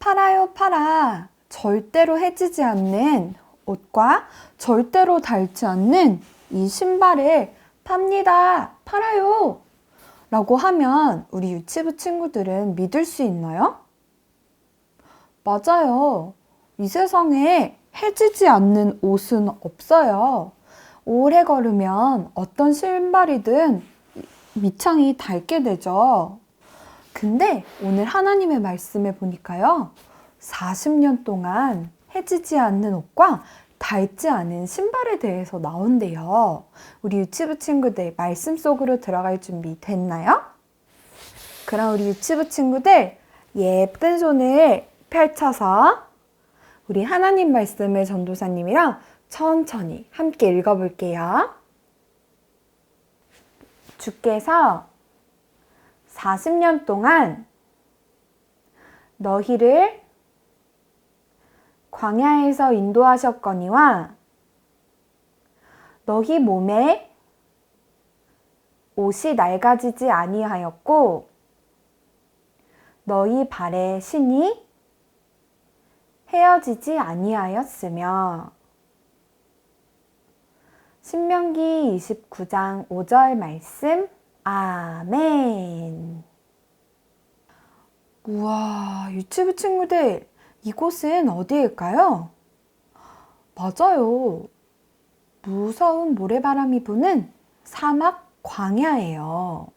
팔아요, 팔아. 절대로 해지지 않는 옷과 절대로 닳지 않는 이 신발을 팝니다. 팔아요. 라고 하면 우리 유치부 친구들은 믿을 수 있나요? 맞아요. 이 세상에 해지지 않는 옷은 없어요. 오래 걸으면 어떤 신발이든 밑창이 닳게 되죠. 근데 오늘 하나님의 말씀을 보니까요. 40년 동안 해지지 않는 옷과 닳지 않은 신발에 대해서 나온대요. 우리 유치부 친구들 말씀 속으로 들어갈 준비 됐나요? 그럼 우리 유치부 친구들 예쁜 손을 펼쳐서 우리 하나님 말씀을 전도사님이랑 천천히 함께 읽어볼게요. 주께서 40년 동안 너희를 광야에서 인도하셨거니와 너희 몸에 옷이 낡아지지 아니하였고 너희 발에 신이 헤어지지 아니하였으며. 신명기 29장 5절 말씀 아멘 우와 유치부 친구들 이곳은 어디일까요? 맞아요. 무서운 모래바람이 부는 사막 광야예요.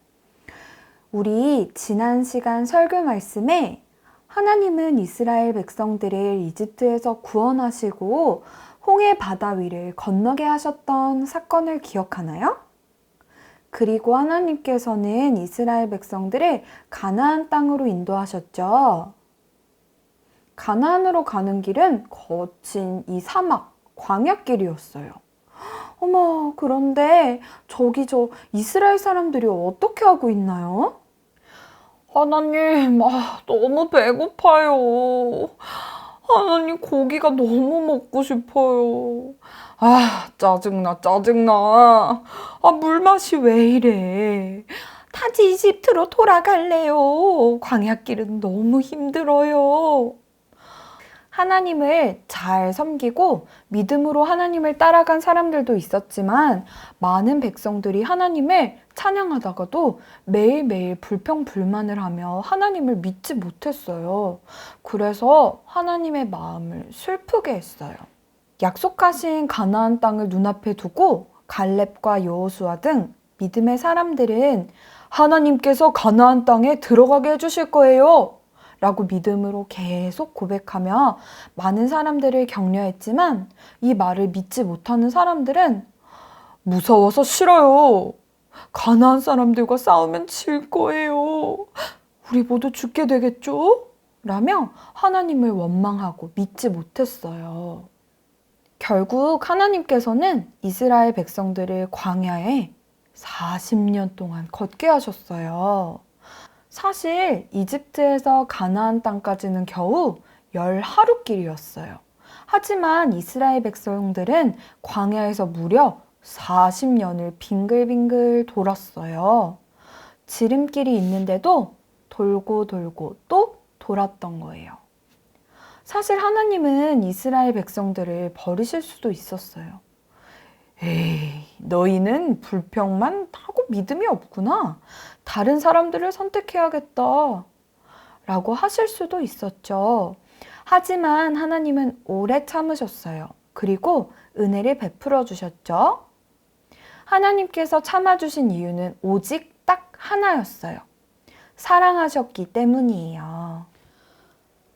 우리 지난 시간 설교 말씀에 하나님은 이스라엘 백성들을 이집트에서 구원하시고 홍해 바다 위를 건너게 하셨던 사건을 기억하나요? 그리고 하나님께서는 이스라엘 백성들을 가나안 땅으로 인도하셨죠. 가나안으로 가는 길은 거친 이 사막, 광야길이었어요. 어머, 그런데 저기 저 이스라엘 사람들이 어떻게 하고 있나요? 하나님, 아, 너무 배고파요. 하나님, 고기가 너무 먹고 싶어요. 아, 짜증나, 짜증나. 아, 물맛이 왜 이래. 다시 이집트로 돌아갈래요. 광야길은 너무 힘들어요. 하나님을 잘 섬기고 믿음으로 하나님을 따라간 사람들도 있었지만 많은 백성들이 하나님을 찬양하다가도 매일매일 불평불만을 하며 하나님을 믿지 못했어요. 그래서 하나님의 마음을 슬프게 했어요. 약속하신 가나안 땅을 눈앞에 두고 갈렙과 여호수아 등 믿음의 사람들은 하나님께서 가나안 땅에 들어가게 해주실 거예요. 라고 믿음으로 계속 고백하며 많은 사람들을 격려했지만 이 말을 믿지 못하는 사람들은 무서워서 싫어요. 가나안 사람들과 싸우면 질 거예요. 우리 모두 죽게 되겠죠? 라며 하나님을 원망하고 믿지 못했어요. 결국 하나님께서는 이스라엘 백성들을 광야에 40년 동안 걷게 하셨어요. 사실 이집트에서 가나안 땅까지는 겨우 열 하루 길이었어요. 하지만 이스라엘 백성들은 광야에서 무려 40년을 빙글빙글 돌았어요. 지름길이 있는데도 돌고 돌고 또 돌았던 거예요. 사실 하나님은 이스라엘 백성들을 버리실 수도 있었어요. 에이, 너희는 불평만 하고 믿음이 없구나. 다른 사람들을 선택해야겠다. 라고 하실 수도 있었죠. 하지만 하나님은 오래 참으셨어요. 그리고 은혜를 베풀어 주셨죠. 하나님께서 참아주신 이유는 오직 딱 하나였어요. 사랑하셨기 때문이에요.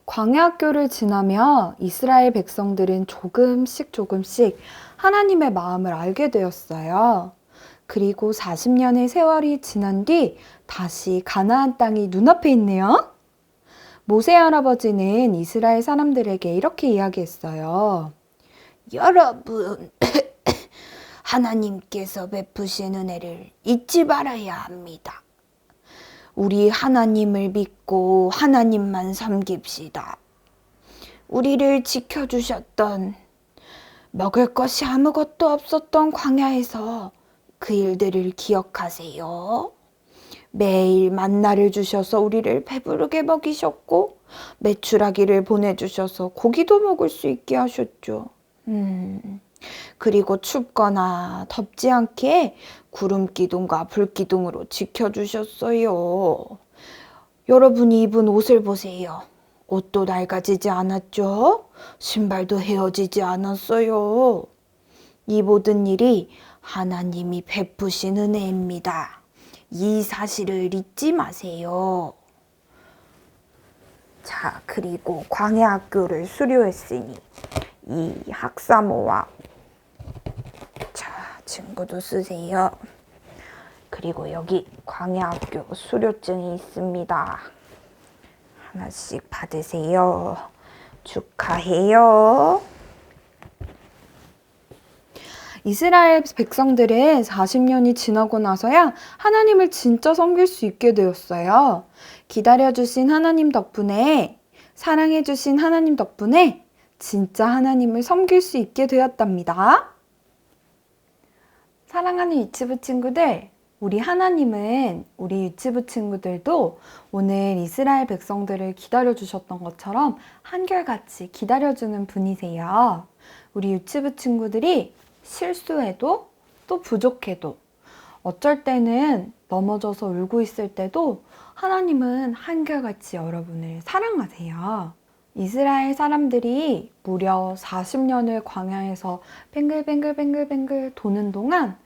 광야학교를 지나며 이스라엘 백성들은 조금씩 조금씩 하나님의 마음을 알게 되었어요. 그리고 40년의 세월이 지난 뒤 다시 가나안 땅이 눈앞에 있네요. 모세 할아버지는 이스라엘 사람들에게 이렇게 이야기했어요. 여러분, 하나님께서 베푸신 은혜를 잊지 말아야 합니다. 우리 하나님을 믿고 하나님만 섬깁시다. 우리를 지켜주셨던 먹을 것이 아무것도 없었던 광야에서 그 일들을 기억하세요. 매일 만나를 주셔서 우리를 배부르게 먹이셨고 메추라기를 보내주셔서 고기도 먹을 수 있게 하셨죠. 음, 그리고 춥거나 덥지 않게 구름 기둥과 불 기둥으로 지켜주셨어요. 여러분이 입은 옷을 보세요. 옷도 낡아지지 않았죠? 신발도 헤어지지 않았어요. 이 모든 일이 하나님이 베푸신 은혜입니다. 이 사실을 잊지 마세요. 자, 그리고 광야학교를 수료했으니 이 학사모와 자, 친구도 쓰세요. 그리고 여기 광야학교 수료증이 있습니다. 하나씩 받으세요. 축하해요. 이스라엘 백성들은 40년이 지나고 나서야 하나님을 진짜 섬길 수 있게 되었어요. 기다려주신 하나님 덕분에, 사랑해주신 하나님 덕분에 진짜 하나님을 섬길 수 있게 되었답니다. 사랑하는 유치부 친구들, 우리 하나님은 우리 유치부 친구들도 오늘 이스라엘 백성들을 기다려주셨던 것처럼 한결같이 기다려주는 분이세요. 우리 유치부 친구들이 실수해도 또 부족해도 어쩔 때는 넘어져서 울고 있을 때도 하나님은 한결같이 여러분을 사랑하세요. 이스라엘 사람들이 무려 40년을 광야에서 뱅글뱅글뱅글뱅글 도는 동안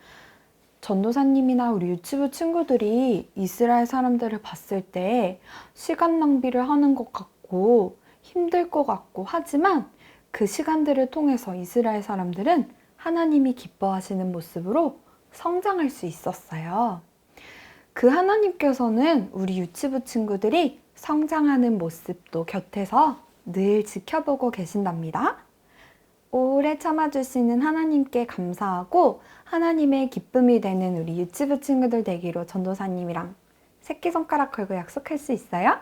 전도사님이나 우리 유치부 친구들이 이스라엘 사람들을 봤을 때 시간 낭비를 하는 것 같고 힘들 것 같고 하지만 그 시간들을 통해서 이스라엘 사람들은 하나님이 기뻐하시는 모습으로 성장할 수 있었어요. 그 하나님께서는 우리 유치부 친구들이 성장하는 모습도 곁에서 늘 지켜보고 계신답니다. 오래 참아주시는 하나님께 감사하고 하나님의 기쁨이 되는 우리 유치부 친구들 되기로 전도사님이랑 새끼손가락 걸고 약속할 수 있어요?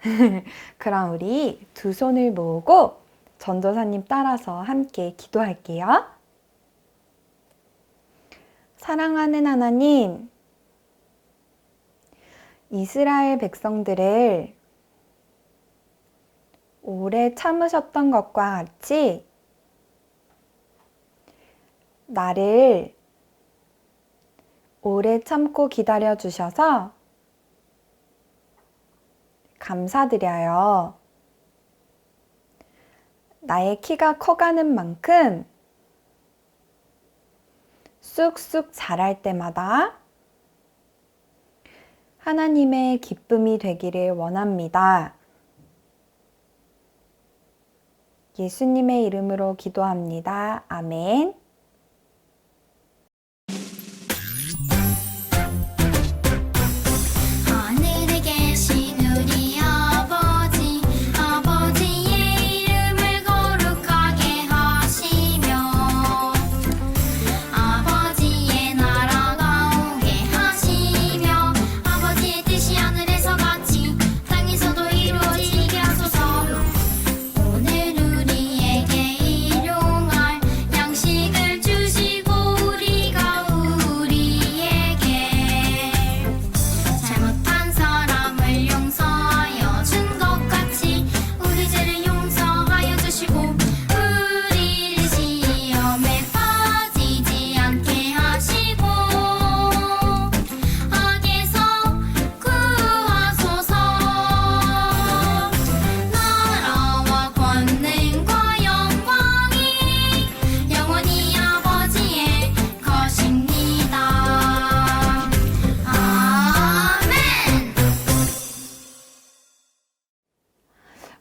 그럼 우리 두 손을 모으고 전도사님 따라서 함께 기도할게요. 사랑하는 하나님, 이스라엘 백성들을 오래 참으셨던 것과 같이 나를 오래 참고 기다려 주셔서 감사드려요. 나의 키가 커가는 만큼 쑥쑥 자랄 때마다 하나님의 기쁨이 되기를 원합니다. 예수님의 이름으로 기도합니다. 아멘.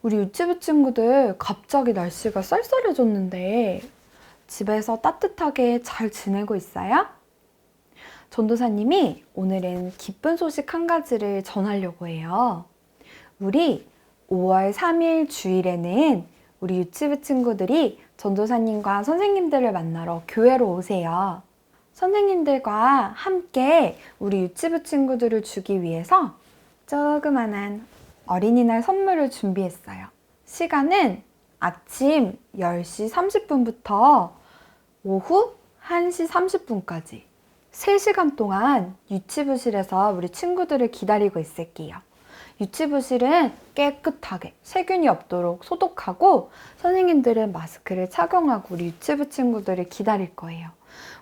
우리 유치부 친구들 갑자기 날씨가 쌀쌀해졌는데 집에서 따뜻하게 잘 지내고 있어요? 전도사님이 오늘은 기쁜 소식 한 가지를 전하려고 해요. 우리 5월 3일 주일에는 우리 유치부 친구들이 전도사님과 선생님들을 만나러 교회로 오세요. 선생님들과 함께 우리 유치부 친구들을 주기 위해서 조그만한 어린이날 선물을 준비했어요. 시간은 아침 10시 30분부터 오후 1시 30분까지 3시간 동안 유치부실에서 우리 친구들을 기다리고 있을게요. 유치부실은 깨끗하게 세균이 없도록 소독하고 선생님들은 마스크를 착용하고 우리 유치부 친구들을 기다릴 거예요.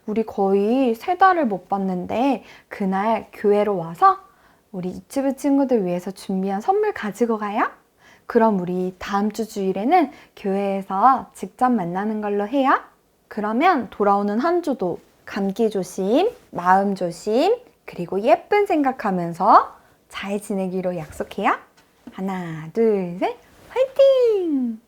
우리 거의 세 달을 못 봤는데 그날 교회로 와서 우리 유치부 친구들 위해서 준비한 선물 가지고 가요. 그럼 우리 다음 주 주일에는 교회에서 직접 만나는 걸로 해요. 그러면 돌아오는 한 주도 감기 조심, 마음 조심, 그리고 예쁜 생각하면서 잘 지내기로 약속해요. 하나, 둘, 셋, 화이팅!